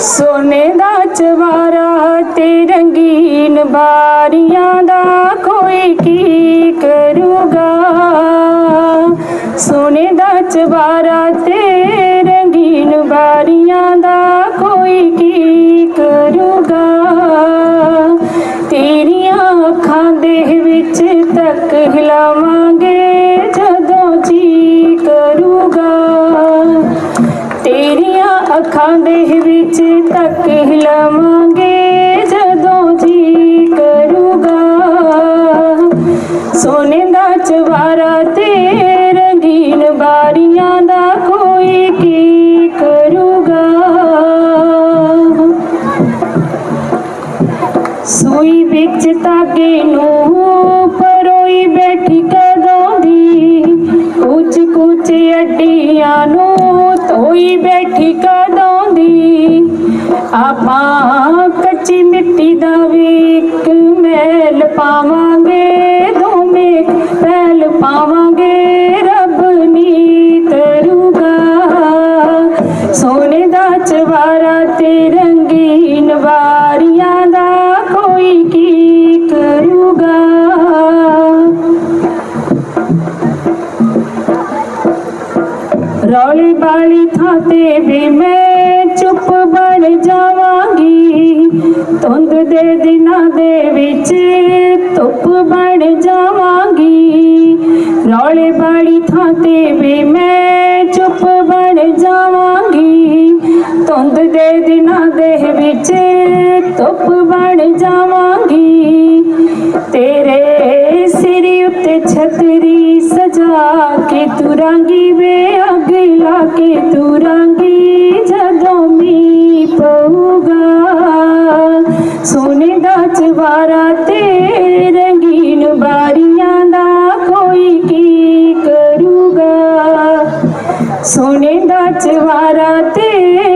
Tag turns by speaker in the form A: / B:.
A: ਸੋਨੇ ਦਾ ਚਵਾਰਾ ਤੇ ਰੰਗੀਨ ਬਾਰੀਆਂ ਦਾ ਕੋਈ ਕੀ ਕਰੂਗਾ? ਸੋਨੇ ਦਾ ਚਵਾਰਾ ਤੇ ਰੰਗੀਨ ਬਾਰੀਆਂ ਦਾ ਕੋਈ ਕੀ ਕਰੂਗਾ? ਤੇਰੀਆਂ ਅੱਖਾਂ ਦੇ ਵਿੱਚ ਤੱਕ ਹਿਲਾਵਾਂਗੇ। ਅੱਖਾਂ ਦੇ ਵਿੱਚ ਤੱਕ ਹਿਲਾਵਾਂਗੇ ਜਦੋਂ ਜੀ ਕਰੂਗਾ। ਸੋਨੇ ਦਾ ਚਵਾਰਾ ਤੇ ਰੰਗੀਨ ਬਾਰੀਆਂ ਦਾ ਕੋਈ ਕੀ ਕਰੂਗਾ। ਸੂਈ ਵਿੱਚ ਧਾਗੇ ਨੂੰ ਪਰੋਈ ਬੈਠੀ ਕਦੋਂ ਦੀ? ਕੁਝ ਕੁਝ ਅੱਡੀਆਂ ਨੂੰ ਧੋਈ ਬੈਠੀ ਕਦੋਂ ਦੀ? ਆਪਾਂ ਕੱਚੀ ਮਿੱਟੀ ਦਾ ਵੀ ਇੱਕ ਮਹਿਲ ਪਾਵਾਂ ਰੌਲੀ ਬਾਲੀ ਥਾਂ ਤੇ ਵੀ ਮੈਂ ਚੁੱਪ ਬਣ ਜਾਵਾਂਗੀ ਧੁੰਦ ਦੇ ਦਿਨਾਂ ਦੇ ਵਿੱਚ ਧੁੱਪ ਬਣ ਜਾਵਾਂਗੀ ਰੌਲੇ ਬਾਲੀ ਥਾਂ ਤੇ ਵੀ ਮੈਂ ਚੁੱਪ ਬਣ ਜਾਵਾਂਗੀ ਧੁੰਦ ਦੇ ਦਿਨਾਂ ਦੇ ਵਿੱਚ ਧੁੱਪ ਬਣ ਜਾਵਾਂਗੀ ਤੇਰੇ ਸਿਰ ਉੱਤੇ ਛਤਰੀ ਸਜਾ ਕੇ ਤੁਰਾਂਗੀ ਵੇ ਅੱਗ ਲਾ ਕੇ ਤੁਰਾਂਗੀ ਜਦੋਂ ਮੀ ਪਊਗਾ ਸੋਨੇ ਦਾ ਚਵਾਰਾ ਤੇ ਰੰਗੀਨ ਬਾਰੀਆਂ ਦਾ ਕੋਈ ਕੀ ਕਰੂਗਾ ਸੋਨੇ ਦਾ ਚਵਾਰਾ ਤੇ